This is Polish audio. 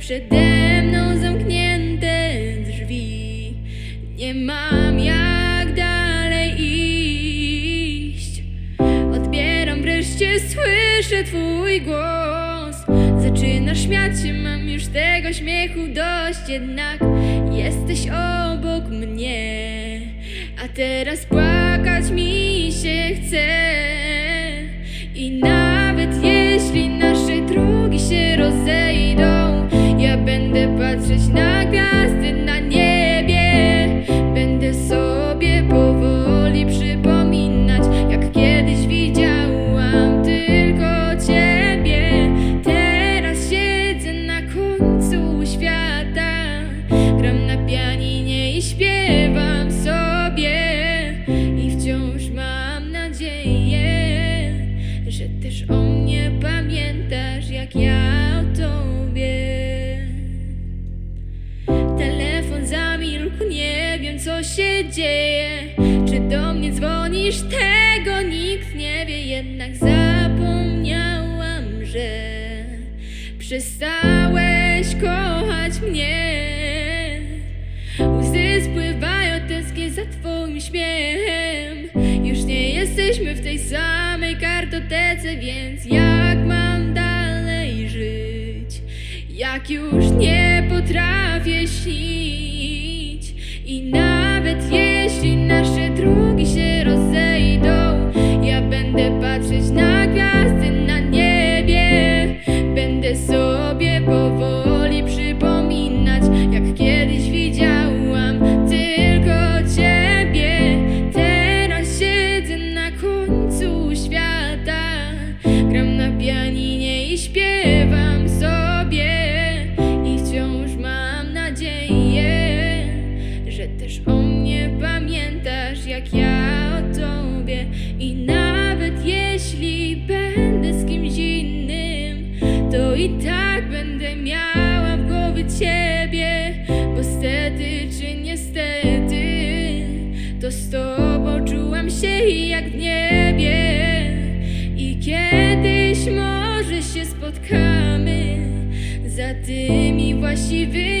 przede mną zamknięte drzwi. Nie mam jak dalej iść. Odbieram wreszcie, słyszę twój głos. Zaczyna śmiać się, mam już tego śmiechu dość, jednak jesteś obok mnie. A teraz płakać mi się chce. Co się dzieje. Czy do mnie dzwonisz? Tego nikt nie wie, jednak zapomniałam, że przestałeś kochać mnie. Łzy spływają, tęsknię za twoim śmiechem. Już nie jesteśmy w tej samej kartotece, więc jak mam dalej żyć? Jak już nie potrafię śnić I nawet jeśli jak ja o tobie. I nawet jeśli będę z kimś innym To i tak będę miała w głowie ciebie. Bo stety czy niestety To z tobą czułam się jak w niebie. I kiedyś może się spotkamy Za tymi właściwymi